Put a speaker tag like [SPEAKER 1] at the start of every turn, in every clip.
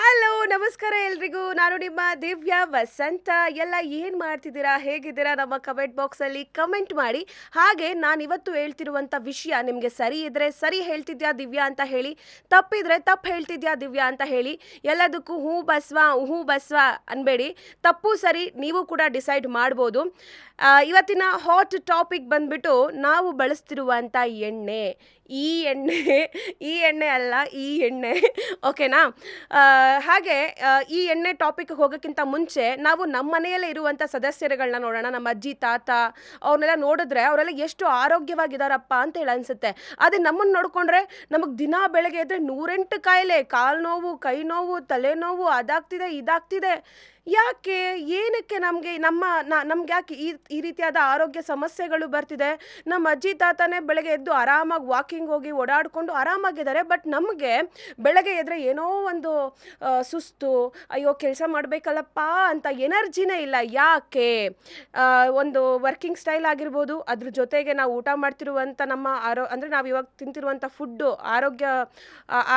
[SPEAKER 1] Hello, ನಮಸ್ಕಾರ ಎಲ್ರಿಗೂ. ನಾನು ನಿಮ್ಮ ದಿವ್ಯಾ ವಸಂತ. ಎಲ್ಲ ಏನು ಮಾಡ್ತಿದ್ದೀರಾ? ಹೇಗಿದ್ದೀರಾ? ನಮ್ಮ ಕಮೆಂಟ್ ಬಾಕ್ಸಲ್ಲಿ ಕಮೆಂಟ್ ಮಾಡಿ. ಹಾಗೆ ನಾನು ಇವತ್ತು ಹೇಳ್ತಿರುವಂಥ ವಿಷಯ ನಿಮಗೆ ಸರಿ ಇದ್ದರೆ ಸರಿ ಹೇಳ್ತಿದ್ಯಾ ದಿವ್ಯಾ ಅಂತ ಹೇಳಿ. ತಪ್ಪಿದ್ರೆ ತಪ್ಪು ಹೇಳ್ತಿದ್ಯಾ ದಿವ್ಯಾ ಅಂತ ಹೇಳಿ. ಎಲ್ಲದಕ್ಕೂ ಹೂ ಬಸ್ವ ಹೂ ಬಸ್ವ ಅನ್ಬೇಡಿ. ತಪ್ಪು, ಸರಿ, ನೀವು ಕೂಡ ಡಿಸೈಡ್ ಮಾಡ್ಬೋದು. ಇವತ್ತಿನ ಹಾಟ್ ಟಾಪಿಕ್ ಬಂದ್ಬಿಟ್ಟು ನಾವು ಬಳಸ್ತಿರುವಂಥ ಎಣ್ಣೆ. ಈ ಎಣ್ಣೆ ಈ ಎಣ್ಣೆ ಅಲ್ಲ, ಈ ಎಣ್ಣೆ. ಓಕೆನಾ ಹಾಗೆ ಈ ಎಣ್ಣೆ ಟಾಪಿಕ್ ಹೋಗೋಕ್ಕಿಂತ ಮುಂಚೆ ನಾವು ನಮ್ಮ ಮನೆಯಲ್ಲೇ ಇರುವಂಥ ಸದಸ್ಯರುಗಳನ್ನ ನೋಡೋಣ. ನಮ್ಮ ಅಜ್ಜಿ, ತಾತ ಅವ್ರನ್ನೆಲ್ಲ ನೋಡಿದ್ರೆ ಅವರೆಲ್ಲ ಎಷ್ಟು ಆರೋಗ್ಯವಾಗಿದ್ದಾರಪ್ಪ ಅಂತ ಹೇಳಿ ಅನ್ಸುತ್ತೆ. ಅದೇ ನಮ್ಮನ್ನು ನೋಡಿಕೊಂಡ್ರೆ ನಮಗೆ ದಿನ ಬೆಳಗ್ಗೆ ಎದ್ರೆ ನೂರೆಂಟು ಕಾಯಿಲೆ ಕಾಲು ನೋವು ಕೈ ನೋವು ತಲೆನೋವು ಅದಾಗ್ತಿದೆ, ಇದಾಗ್ತಿದೆ. ಯಾಕೆ? ಏನಕ್ಕೆ ನಮಗೆ ನಮ್ಮ ನಮ್ಗೆ ಯಾಕೆ ಈ ಈ ರೀತಿಯಾದ ಆರೋಗ್ಯ ಸಮಸ್ಯೆಗಳು ಬರ್ತಿದೆ? ನಮ್ಮ ಅಜ್ಜಿ ತಾತನೇ ಬೆಳಗ್ಗೆ ಎದ್ದು ಆರಾಮಾಗಿ ವಾಕಿಂಗ್ ಹೋಗಿ ಓಡಾಡಿಕೊಂಡು ಆರಾಮಾಗಿದ್ದಾರೆ ಬಟ್ ನಮಗೆ ಬೆಳಗ್ಗೆ ಎದ್ರೆ ಏನೋ ಒಂದು ಸುಸ್ತು, ಅಯ್ಯೋ ಕೆಲಸ ಮಾಡಬೇಕಲ್ಲಪ್ಪ ಅಂತ ಎನರ್ಜಿನೇ ಇಲ್ಲ. ಯಾಕೆ? ಒಂದು ವರ್ಕಿಂಗ್ ಸ್ಟೈಲ್ ಆಗಿರ್ಬೋದು, ಅದ್ರ ಜೊತೆಗೆ ನಾವು ಊಟ ಮಾಡ್ತಿರುವಂಥ ನಮ್ಮ ಆರೋ, ಅಂದರೆ ನಾವು ಇವಾಗ ತಿಂತಿರುವಂಥ ಫುಡ್ಡು ಆರೋಗ್ಯ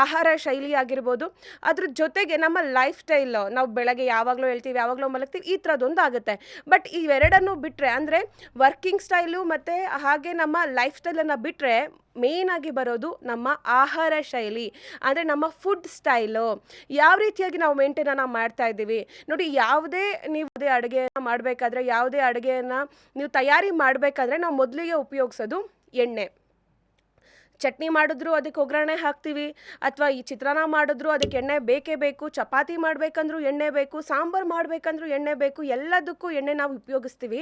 [SPEAKER 1] ಆಹಾರ ಶೈಲಿ ಆಗಿರ್ಬೋದು, ಅದ್ರ ಜೊತೆಗೆ ನಮ್ಮ ಲೈಫ್ ಸ್ಟೈಲ್ ನಾವು ಬೆಳಗ್ಗೆ ಯಾವಾಗಲೂ ಹೇಳ್ತೀವಿ, ಯಾವಾಗಲೂ ಮಲಗ್ತೀವಿ, ಈ ಥರದ್ದೊಂದು ಆಗುತ್ತೆ. ಬಟ್ ಇವೆರಡನ್ನು ಬಿಟ್ಟರೆ ಅಂದರೆ ವರ್ಕಿಂಗ್ ಸ್ಟೈಲು ಮತ್ತು ಹಾಗೆ ನಮ್ಮ ಲೈಫ್ ಸ್ಟೈಲನ್ನು ಬಿಟ್ಟರೆ ಆಗಿ ಬರೋದು ನಮ್ಮ ಆಹಾರ ಶೈಲಿ, ಅಂದರೆ ನಮ್ಮ ಫುಡ್ ಸ್ಟೈಲು ಯಾವ ರೀತಿಯಾಗಿ ನಾವು ಮೇಂಟೈನನ್ನು ಮಾಡ್ತಾ ಇದ್ದೀವಿ? ನೋಡಿ, ಯಾವುದೇ ನೀವು ಅದೇ ಅಡುಗೆಯನ್ನು ಮಾಡಬೇಕಾದ್ರೆ, ಯಾವುದೇ ಅಡುಗೆಯನ್ನು ನೀವು ತಯಾರಿ ಮಾಡಬೇಕಾದ್ರೆ ನಾವು ಮೊದಲಿಗೆ ಉಪಯೋಗಿಸೋದು ಎಣ್ಣೆ. ಚಟ್ನಿ ಮಾಡಿದ್ರು ಅದಕ್ಕೆ ಒಗ್ಗರಣೆ ಹಾಕ್ತೀವಿ. ಅಥವಾ ಈ ಚಿತ್ರಾನ್ನ ಮಾಡಿದ್ರು ಅದಕ್ಕೆ ಎಣ್ಣೆ ಬೇಕೇ ಬೇಕು, ಚಪಾತಿ ಮಾಡಬೇಕಂದ್ರೂ ಎಣ್ಣೆ ಬೇಕು, ಸಾಂಬಾರು ಮಾಡಬೇಕಂದ್ರೂ ಎಣ್ಣೆ ಬೇಕು, ಎಲ್ಲದಕ್ಕೂ ಎಣ್ಣೆ ನಾವು ಉಪಯೋಗಿಸ್ತೀವಿ.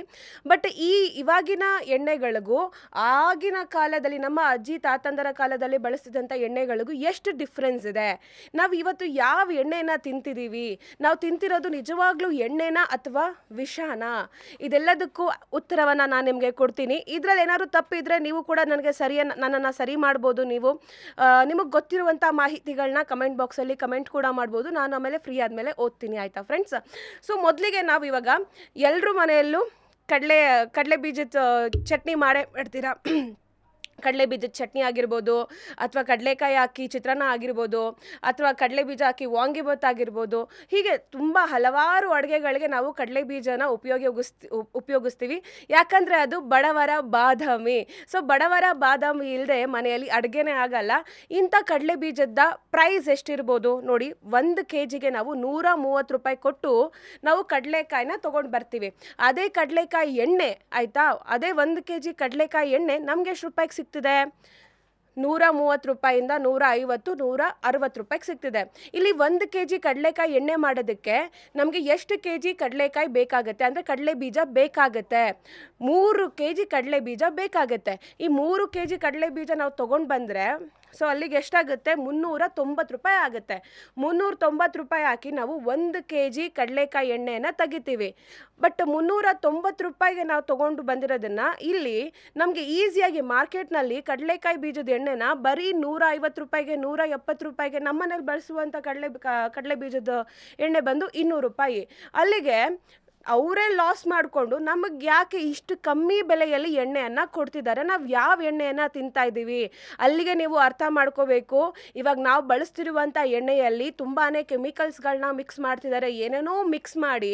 [SPEAKER 1] ಬಟ್ ಈ ಇವಾಗಿನ ಎಣ್ಣೆಗಳಿಗೂ ಆಗಿನ ಕಾಲದಲ್ಲಿ, ನಮ್ಮ ಅಜ್ಜಿ ತಾತಂದರ ಕಾಲದಲ್ಲಿ ಬಳಸಿದಂಥ ಎಣ್ಣೆಗಳಿಗೂ ಎಷ್ಟು ಡಿಫ್ರೆನ್ಸ್ ಇದೆ. ನಾವು ಇವತ್ತು ಯಾವ ಎಣ್ಣೆನ ತಿಂತಿದ್ದೀವಿ ನಾವು ತಿಂತಿರೋದು ನಿಜವಾಗ್ಲೂ ಎಣ್ಣೆನ ಅಥವಾ ವಿಷಾನ? ಇದೆಲ್ಲದಕ್ಕೂ ಉತ್ತರವನ್ನು ನಾನು ನಿಮಗೆ ಕೊಡ್ತೀನಿ. ಇದರಲ್ಲಿ ಏನಾದ್ರು ತಪ್ಪಿದ್ರೆ ನೀವು ಕೂಡ ನನಗೆ ಸರಿಯನ್ನು, ನನ್ನನ್ನು ಸರಿ ಮಾಡ್ಬೋದು ನೀವು. ನಿಮಗೆ ಗೊತ್ತಿರುವಂಥ ಮಾಹಿತಿಗಳನ್ನ ಕಮೆಂಟ್ ಬಾಕ್ಸಲ್ಲಿ ಕಮೆಂಟ್ ಕೂಡ ಮಾಡ್ಬೋದು. ನಾನು ಆಮೇಲೆ ಫ್ರೀ ಆದಮೇಲೆ ಓದ್ತೀನಿ, ಆಯಿತಾ ಫ್ರೆಂಡ್ಸ್ ಸೊ ಮೊದಲಿಗೆ ನಾವು ಇವಾಗ ಎಲ್ಲರೂ ಮನೆಯಲ್ಲೂ ಕಡಲೆ ಕಡಲೆ ಬೀಜದ ಚಟ್ನಿ ಮಾಡೇ ಮಾಡ್ತೀರಾ? ಕಡಲೆ ಬೀಜದ ಚಟ್ನಿ ಆಗಿರ್ಬೋದು ಅಥವಾ ಕಡಲೆಕಾಯಿ ಹಾಕಿ ಚಿತ್ರಾನ್ನ ಆಗಿರ್ಬೋದು ಅಥವಾ ಕಡಲೆ ಬೀಜ ಹಾಕಿ ವಾಂಗಿಬಾತ್ ಆಗಿರ್ಬೋದು, ಹೀಗೆ ತುಂಬ ಹಲವಾರು ಅಡುಗೆಗಳಿಗೆ ನಾವು ಕಡಲೆ ಬೀಜನ ಉಪಯೋಗಿಸ್ತಿ ಉಪಯೋಗಿಸ್ತೀವಿ. ಯಾಕಂದರೆ ಅದು ಬಡವರ ಬಾದಾಮಿ. ಸೊ ಬಡವರ ಬಾದಾಮಿ ಇಲ್ಲದೆ ಮನೆಯಲ್ಲಿ ಅಡುಗೆನೇ ಆಗಲ್ಲ. ಇಂಥ ಕಡಲೆ ಬೀಜದ ಪ್ರೈಸ್ ಎಷ್ಟಿರ್ಬೋದು ನೋಡಿ, ಒಂದು ಕೆ ಜಿಗೆ ನಾವು ನೂರ ಮೂವತ್ತು ರೂಪಾಯಿ ಕೊಟ್ಟು ನಾವು ಕಡಲೆಕಾಯಿನ ತೊಗೊಂಡು ಬರ್ತೀವಿ. ಅದೇ ಕಡಲೆಕಾಯಿ ಎಣ್ಣೆ, ಆಯಿತಾ? ಅದೇ ಒಂದು ಕೆ ಜಿ ಕಡಲೆಕಾಯಿ ಎಣ್ಣೆ ನಮಗೆ ಎಷ್ಟು ರೂಪಾಯಿಗೆ ಸಿಗ್ತಿದೆ. ನೂರ ಮೂವತ್ತು ರೂಪಾಯಿಂದ ನೂರ ಐವತ್ತು, ನೂರ ಅರವತ್ತು ರೂಪಾಯಿಗೆ ಸಿಗ್ತಿದೆ. ಇಲ್ಲಿ ಒಂದು ಕೆ ಜಿ ಕಡಲೆಕಾಯಿ ಎಣ್ಣೆ ಮಾಡೋದಕ್ಕೆ ನಮಗೆ ಎಷ್ಟು ಕೆ ಜಿ ಕಡಲೆಕಾಯಿ ಬೇಕಾಗುತ್ತೆ? ಅಂದರೆ ಕಡಲೆ ಬೀಜ ಬೇಕಾಗುತ್ತೆ. ಮೂರು ಕೆ ಜಿ ಕಡಲೆ ಬೀಜ ಬೇಕಾಗುತ್ತೆ. ಈ ಮೂರು ಕೆ ಜಿ ಕಡಲೆ ಬೀಜ ನಾವು ತೊಗೊಂಡು ಬಂದರೆ ಸೊ ಅಲ್ಲಿಗೆ ಎಷ್ಟಾಗುತ್ತೆ? ಮುನ್ನೂರ ತೊಂಬತ್ತು ರೂಪಾಯಿ ಆಗುತ್ತೆ. ಮುನ್ನೂರ ತೊಂಬತ್ತು ರೂಪಾಯಿ ಹಾಕಿ ನಾವು ಒಂದು ಕೆ ಜಿ ಕಡಲೆಕಾಯಿ ಎಣ್ಣೆಯನ್ನು ತೆಗಿತೀವಿ. ಬಟ್ ಮುನ್ನೂರ ತೊಂಬತ್ತು ರೂಪಾಯಿಗೆ ನಾವು ತೊಗೊಂಡು ಬಂದಿರೋದನ್ನು ಇಲ್ಲಿ ನಮಗೆ ಈಸಿಯಾಗಿ ಮಾರ್ಕೆಟ್ನಲ್ಲಿ ಕಡಲೆಕಾಯಿ ಬೀಜದ ಎಣ್ಣೆನ ಬರೀ ನೂರ ಐವತ್ತು ರೂಪಾಯಿಗೆ ನೂರ ಎಪ್ಪತ್ತು ರೂಪಾಯಿಗೆ ನಮ್ಮನೇಲಿ ಬಳಸುವಂಥ ಕಡಲೆ ಕಡಲೆ ಬೀಜದ ಎಣ್ಣೆ ಬಂದು ಇನ್ನೂರು ರೂಪಾಯಿ. ಅಲ್ಲಿಗೆ ಅವರೇ ಲಾಸ್ ಮಾಡಿಕೊಂಡು ನಮಗೆ ಯಾಕೆ ಇಷ್ಟು ಕಮ್ಮಿ ಬೆಲೆಯಲ್ಲಿ ಎಣ್ಣೆಯನ್ನು ಕೊಡ್ತಿದ್ದಾರೆ? ನಾವು ಯಾವ ಎಣ್ಣೆಯನ್ನು ತಿಂತಾ ಇದ್ದೀವಿ ಅಲ್ಲಿಗೆ ನೀವು ಅರ್ಥ ಮಾಡ್ಕೋಬೇಕು. ಇವಾಗ ನಾವು ಬಳಸ್ತಿರುವಂಥ ಎಣ್ಣೆಯಲ್ಲಿ ತುಂಬಾ ಕೆಮಿಕಲ್ಸ್ಗಳನ್ನ ಮಿಕ್ಸ್ ಮಾಡ್ತಿದ್ದಾರೆ. ಏನೇನೋ ಮಿಕ್ಸ್ ಮಾಡಿ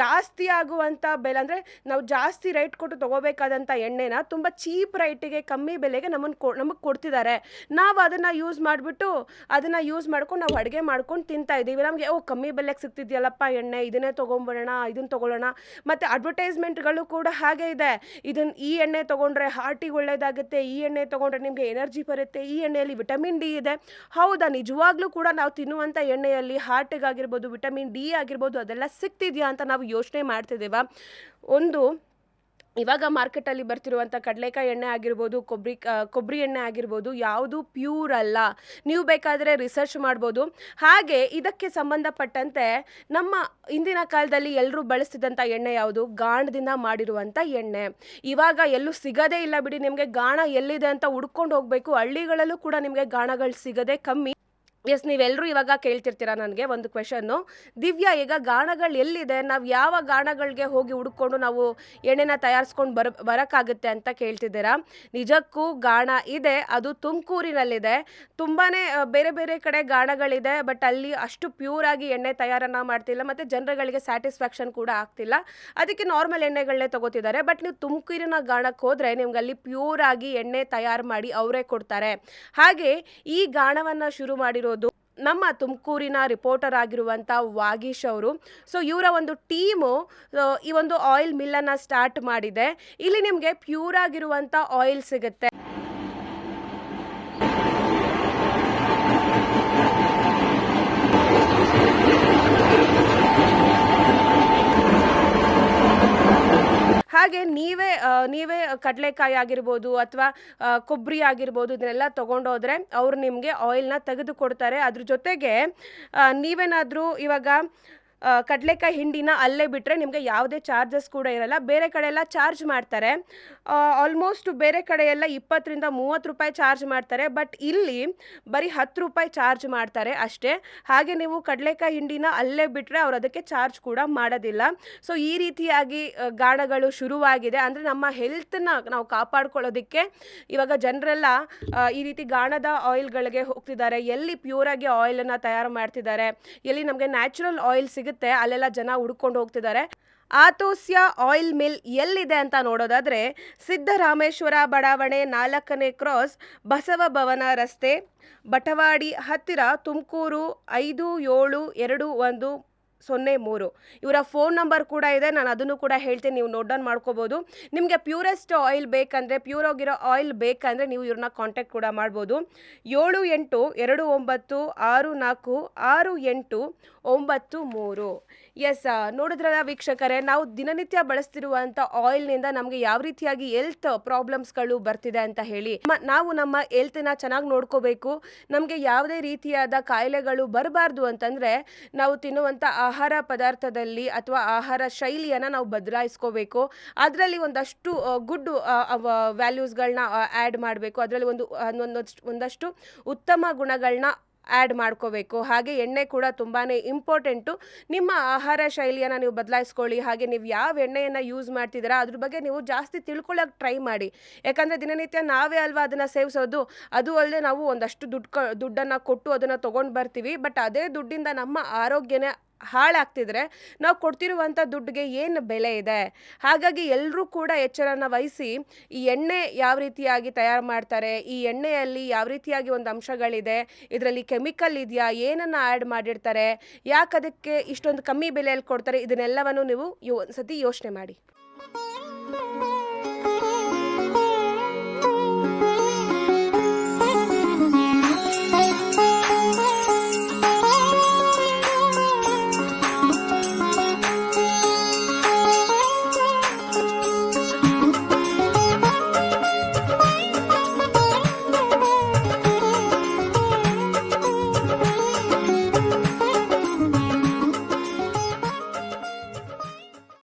[SPEAKER 1] ಜಾಸ್ತಿ ಆಗುವಂಥ ಬೆಲೆ ಅಂದರೆ ನಾವು ಜಾಸ್ತಿ ರೇಟ್ ಕೊಟ್ಟು ತೊಗೋಬೇಕಾದಂಥ ಎಣ್ಣೆನ ತುಂಬ ಚೀಪ್ ರೈಟಿಗೆ ಕಮ್ಮಿ ಬೆಲೆಗೆ ನಮ್ಮನ್ನು ಕೊ, ನಮಗೆ ಕೊಡ್ತಿದ್ದಾರೆ. ನಾವು ಅದನ್ನು ಯೂಸ್ ಮಾಡಿಬಿಟ್ಟು ಅದನ್ನು ಯೂಸ್ ಮಾಡ್ಕೊಂಡು ನಾವು ಅಡುಗೆ ಮಾಡ್ಕೊಂಡು ತಿಂತಾ ಇದ್ದೀವಿ ನಮಗೆ, ಓ, ಕಮ್ಮಿ ಬೆಲೆಗೆ ಸಿಗ್ತಿದೆಯಲ್ಲಪ್ಪ ಎಣ್ಣೆ, ಇದನ್ನೇ ತೊಗೊಂಬಿಡೋಣ ಇದನ್ನು ತೊಗೊಳ್ಳೋಣ. ಮತ್ತು ಅಡ್ವರ್ಟೈಸ್ಮೆಂಟ್ಗಳು ಕೂಡ ಹಾಗೆ ಇದೆ. ಇದನ್ನು ಈ ಎಣ್ಣೆ ತೊಗೊಂಡ್ರೆ ಹಾರ್ಟಿಗೆ ಒಳ್ಳೆಯದಾಗುತ್ತೆ ಈ ಎಣ್ಣೆ ತೊಗೊಂಡ್ರೆ ನಿಮಗೆ ಎನರ್ಜಿ ಬರುತ್ತೆ, ಈ ಎಣ್ಣೆಯಲ್ಲಿ ವಿಟಮಿನ್ ಡಿ ಇದೆ. ಹೌದಾ, ನಿಜವಾಗ್ಲೂ ಕೂಡ ನಾವು ತಿನ್ನುವಂಥ ಎಣ್ಣೆಯಲ್ಲಿ ಹಾರ್ಟಿಗಾಗಿರ್ಬೋದು ವಿಟಮಿನ್ ಡಿ ಆಗಿರ್ಬೋದು, ಅದೆಲ್ಲ ಸಿಗ್ತಿದೆಯಾ ಅಂತ ನಾವು ಯೋಚನೆ ಮಾಡ್ತಿದ್ದೀವ. ಒಂದು ಇವಾಗ ಮಾರ್ಕೆಟಲ್ಲಿ ಬರ್ತಿರುವಂಥ ಕಡಲೆಕಾಯಿ ಎಣ್ಣೆ ಆಗಿರ್ಬೋದು ಕೊಬ್ಬರಿ ಕೊಬ್ಬರಿ ಎಣ್ಣೆ ಆಗಿರ್ಬೋದು, ಯಾವುದು ಪ್ಯೂರ್ ಅಲ್ಲ. ನೀವು ಬೇಕಾದರೆ ರಿಸರ್ಚ್ ಮಾಡ್ಬೋದು. ಹಾಗೆ ಇದಕ್ಕೆ ಸಂಬಂಧಪಟ್ಟಂತೆ ನಮ್ಮ ಇಂದಿನ ಕಾಲದಲ್ಲಿ ಎಲ್ಲರೂ ಬಳಸ್ತಿದ್ದಂಥ ಎಣ್ಣೆ ಯಾವುದು? ಗಾಣದಿಂದ ಮಾಡಿರುವಂಥ ಎಣ್ಣೆ. ಇವಾಗ ಎಲ್ಲೂ ಸಿಗೋದೇ ಇಲ್ಲ ಬಿಡಿ, ನಿಮಗೆ ಗಾಣ ಎಲ್ಲಿದೆ ಅಂತ ಹುಡ್ಕೊಂಡು ಹೋಗಬೇಕು. ಹಳ್ಳಿಗಳಲ್ಲೂ ಕೂಡ ನಿಮಗೆ ಗಾಣಗಳು ಸಿಗದೆ ಕಮ್ಮಿ. ಎಸ್ ನೀವೆಲ್ಲರೂ ಇವಾಗ ಕೇಳ್ತಿರ್ತೀರಾ ನನಗೆ ಒಂದು ಕ್ವೆಶನ್ನು ದಿವ್ಯಾ, ಈಗ ಗಾಣಗಳು ಎಲ್ಲಿದೆ? ನಾವು ಯಾವ ಗಾಣಗಳಿಗೆ ಹೋಗಿ ಹುಡ್ಕೊಂಡು ನಾವು ಎಣ್ಣೆನ ತಯಾರಿಸ್ಕೊಂಡು ಬರ, ಬರೋಕ್ಕಾಗುತ್ತೆ ಅಂತ ಕೇಳ್ತಿದ್ದೀರಾ? ನಿಜಕ್ಕೂ ಗಾಣ ಇದೆ, ಅದು ತುಮಕೂರಿನಲ್ಲಿದೆ. ತುಂಬಾ ಬೇರೆ ಬೇರೆ ಕಡೆ ಗಾಣಗಳಿದೆ, ಬಟ್ ಅಲ್ಲಿ ಅಷ್ಟು ಪ್ಯೂರಾಗಿ ಎಣ್ಣೆ ತಯಾರನ್ನು ಮಾಡ್ತಿಲ್ಲ, ಮತ್ತು ಜನರುಗಳಿಗೆ ಸ್ಯಾಟಿಸ್ಫ್ಯಾಕ್ಷನ್ ಕೂಡ ಆಗ್ತಿಲ್ಲ. ಅದಕ್ಕೆ ನಾರ್ಮಲ್ ಎಣ್ಣೆಗಳನ್ನೇ ತಗೋತಿದ್ದಾರೆ. ಬಟ್ ನೀವು ತುಮಕೂರಿನ ಗಾಣಕ್ಕೆ ಹೋದರೆ ನಿಮ್ಗೆ ಅಲ್ಲಿ ಪ್ಯೂರಾಗಿ ಎಣ್ಣೆ ತಯಾರು ಮಾಡಿ ಅವರೇ ಕೊಡ್ತಾರೆ. ಹಾಗೆ ಈ ಗಾಣವನ್ನು ಶುರು ಮಾಡಿರೋದು ನಮ್ಮ ತುಮಕೂರಿನ ರಿಪೋರ್ಟರ್ ಆಗಿರುವಂಥ ವಾಗೀಶ್ ಅವರು. ಸೊ ಇವರ ಒಂದು ಟೀಮು ಈ ಒಂದು ಆಯಿಲ್ ಮಿಲ್ಲನ್ನು ಸ್ಟಾರ್ಟ್ ಮಾಡಿದೆ. ಇಲ್ಲಿ ನಿಮಗೆ ಪ್ಯೂರ್ ಆಗಿರುವಂಥ ಆಯಿಲ್ ಸಿಗುತ್ತೆ. ಹಾಗೆ ನೀವೇ ನೀವೇ ಕಡಲೆಕಾಯಿ ಆಗಿರ್ಬೋದು ಅಥವಾ ಕೊಬ್ಬರಿ ಆಗಿರ್ಬೋದು ಇದನ್ನೆಲ್ಲ ತೊಗೊಂಡೋದ್ರೆ ಅವ್ರು ನಿಮಗೆ ಆಯಿಲ್ನ ತೆಗೆದುಕೊಡ್ತಾರೆ. ಅದ್ರ ಜೊತೆಗೆ ನೀವೇನಾದರೂ ಇವಾಗ ಕಡಲೆಕಾಯಿ ಹಿಂಡಿನ ಅಲ್ಲೇ ಬಿಟ್ಟರೆ ನಿಮಗೆ ಯಾವುದೇ ಚಾರ್ಜಸ್ ಕೂಡ ಇರಲ್ಲ. ಬೇರೆ ಕಡೆ ಎಲ್ಲ ಚಾರ್ಜ್ ಮಾಡ್ತಾರೆ. ಆಲ್ಮೋಸ್ಟ್ ಬೇರೆ ಕಡೆ ಎಲ್ಲ ಇಪ್ಪತ್ತರಿಂದ ಮೂವತ್ತು ರೂಪಾಯಿ ಚಾರ್ಜ್ ಮಾಡ್ತಾರೆ. ಬಟ್ ಇಲ್ಲಿ ಬರೀ ಹತ್ತು ರೂಪಾಯಿ ಚಾರ್ಜ್ ಮಾಡ್ತಾರೆ ಅಷ್ಟೇ. ಹಾಗೆ ನೀವು ಕಡಲೆಕಾಯಿ ಹಿಂಡಿನ ಅಲ್ಲೇ ಬಿಟ್ಟರೆ ಅವ್ರು ಅದಕ್ಕೆ ಚಾರ್ಜ್ ಕೂಡ ಮಾಡೋದಿಲ್ಲ. ಸೊ ಈ ರೀತಿಯಾಗಿ ಗಾಣಗಳು ಶುರುವಾಗಿದೆ. ಅಂದರೆ ನಮ್ಮ ಹೆಲ್ತನ್ನ ನಾವು ಕಾಪಾಡ್ಕೊಳ್ಳೋದಕ್ಕೆ ಇವಾಗ ಜನರೆಲ್ಲ ಈ ರೀತಿ ಗಾಣದ ಆಯಿಲ್ಗಳಿಗೆ ಹೋಗ್ತಿದ್ದಾರೆ. ಎಲ್ಲಿ ಪ್ಯೂರಾಗಿ ಆಯಿಲನ್ನು ತಯಾರು ಮಾಡ್ತಿದ್ದಾರೆ. ಎಲ್ಲಿ ನಮಗೆ ನ್ಯಾಚುರಲ್ ಆಯಿಲ್ ಸಿಗುತ್ತೆ, ಅಲ್ಲೆಲ್ಲ ಜನ ಹುಡ್ಕೊಂಡು ಹೋಗ್ತಿದ್ದಾರೆ. ಆತೋಸ್ಯ ಆಯಿಲ್ ಮಿಲ್ ಎಲ್ಲಿದೆ ಅಂತ ನೋಡೋದಾದರೆ ಸಿದ್ದರಾಮೇಶ್ವರ ಬಡಾವಣೆ ನಾಲ್ಕನೇ ಕ್ರಾಸ್ ಬಸವ ಭವನ ರಸ್ತೆ, ಬಟವಾಡಿ ಹತ್ತಿರ ತುಮಕೂರು ಐದು ಏಳು ಎರಡು ಒಂದು ಸೊನ್ನೆ ಮೂರು. ಇವರ ಫೋನ್ ನಂಬರ್ ಕೂಡ ಇದೆ, ನಾನು ಅದನ್ನು ಕೂಡ ಹೇಳ್ತೀನಿ, ನೀವು ನೋಟ್ ಡೌನ್ ಮಾಡ್ಕೋಬೋದು. ನಿಮಗೆ ಪ್ಯೂರೆಸ್ಟ್ ಆಯಿಲ್ ಬೇಕಂದರೆ ಪ್ಯೂರ್ ಆಗಿರೋ ಆಯಿಲ್ ಬೇಕಂದರೆ ನೀವು ಇವ್ರನ್ನ ಕಾಂಟ್ಯಾಕ್ಟ್ ಕೂಡ ಮಾಡ್ಬೋದು. ಏಳು ಎಂಟು, ಎರಡು ಒಂಬತ್ತು, ಆರು ನಾಲ್ಕು, ಆರು ಎಂಟು, ಒಂಬತ್ತು ಮೂರು. ಎಸ್ ನೋಡಿದ್ರಲ್ಲ ವೀಕ್ಷಕರೇ, ನಾವು ದಿನನಿತ್ಯ ಬಳಸ್ತಿರುವಂಥ ಆಯಿಲ್ನಿಂದ ನಮಗೆ ಯಾವ ರೀತಿಯಾಗಿ ಹೆಲ್ತ್ ಪ್ರಾಬ್ಲಮ್ಸ್ಗಳು ಬರ್ತಿದೆ ಅಂತ ಹೇಳಿ. ನಾವು ನಮ್ಮ ಹೆಲ್ತನ್ನ ಚೆನ್ನಾಗಿ ನೋಡ್ಕೋಬೇಕು. ನಮಗೆ ಯಾವುದೇ ರೀತಿಯಾದ ಕಾಯಿಲೆಗಳು ಬರಬಾರ್ದು ಅಂತಂದರೆ, ನಾವು ತಿನ್ನುವಂಥ ಆಹಾರ ಪದಾರ್ಥದಲ್ಲಿ ಅಥವಾ ಆಹಾರ ಶೈಲಿಯನ್ನು ನಾವು ಬದಲಾಯಿಸ್ಕೋಬೇಕು. ಅದರಲ್ಲಿ ಒಂದಷ್ಟು ಗುಡ್ ವ್ಯಾಲ್ಯೂಸ್ಗಳನ್ನ ಆ್ಯಡ್ ಮಾಡಬೇಕು. ಅದರಲ್ಲಿ ಒಂದು ಒಂದೊಂದಷ್ಟು ಒಂದಷ್ಟು ಉತ್ತಮ ಗುಣಗಳನ್ನ ಆ್ಯಡ್ ಮಾಡ್ಕೋಬೇಕು. ಹಾಗೆ ಎಣ್ಣೆ ಕೂಡ ತುಂಬಾ ಇಂಪಾರ್ಟೆಂಟು ನಿಮ್ಮ ಆಹಾರ ಶೈಲಿಯನ್ನು ನೀವು ಬದಲಾಯಿಸ್ಕೊಳ್ಳಿ. ಹಾಗೆ ನೀವು ಯಾವ ಎಣ್ಣೆಯನ್ನು ಯೂಸ್ ಮಾಡ್ತಿದ್ದೀರಾ, ಅದ್ರ ಬಗ್ಗೆ ನೀವು ಜಾಸ್ತಿ ತಿಳ್ಕೊಳ್ಳೋಕೆ ಟ್ರೈ ಮಾಡಿ. ಯಾಕಂದರೆ ದಿನನಿತ್ಯ ನಾವೇ ಅಲ್ವಾ ಅದನ್ನು ಸೇವಿಸೋದು? ಅದು ಅಲ್ಲದೆ ನಾವು ಒಂದಷ್ಟು ದುಡ್ಡು ದುಡ್ಡನ್ನು ಕೊಟ್ಟು ಅದನ್ನು ತೊಗೊಂಡು ಬರ್ತೀವಿ. ಬಟ್ ಅದೇ ದುಡ್ಡಿಂದ ನಮ್ಮ ಆರೋಗ್ಯನೇ ಹಾಳಾಗ್ತಿದ್ರೆ ನಾವು ಕೊಡ್ತಿರುವಂಥ ದುಡ್ಡಿಗೆ ಏನು ಬೆಲೆ ಇದೆ? ಹಾಗಾಗಿ ಎಲ್ಲರೂ ಕೂಡ ಎಚ್ಚರನ ವಹಿಸಿ ಈ ಎಣ್ಣೆ ಯಾವ ರೀತಿಯಾಗಿ ತಯಾರು ಮಾಡ್ತಾರೆ, ಈ ಎಣ್ಣೆಯಲ್ಲಿ ಯಾವ ರೀತಿಯಾಗಿ ಒಂದು ಅಂಶಗಳಿದೆ, ಇದರಲ್ಲಿ ಕೆಮಿಕಲ್ ಇದೆಯಾ, ಏನನ್ನು ಆ್ಯಡ್ ಮಾಡಿರ್ತಾರೆ ಯಾಕೆ ಅದಕ್ಕೆ ಇಷ್ಟೊಂದು ಕಮ್ಮಿ ಬೆಲೆಯಲ್ಲಿ ಕೊಡ್ತಾರೆ, ಇದನ್ನೆಲ್ಲವನ್ನು ನೀವು ಒಂದು ಸತಿ ಯೋಚನೆ ಮಾಡಿ.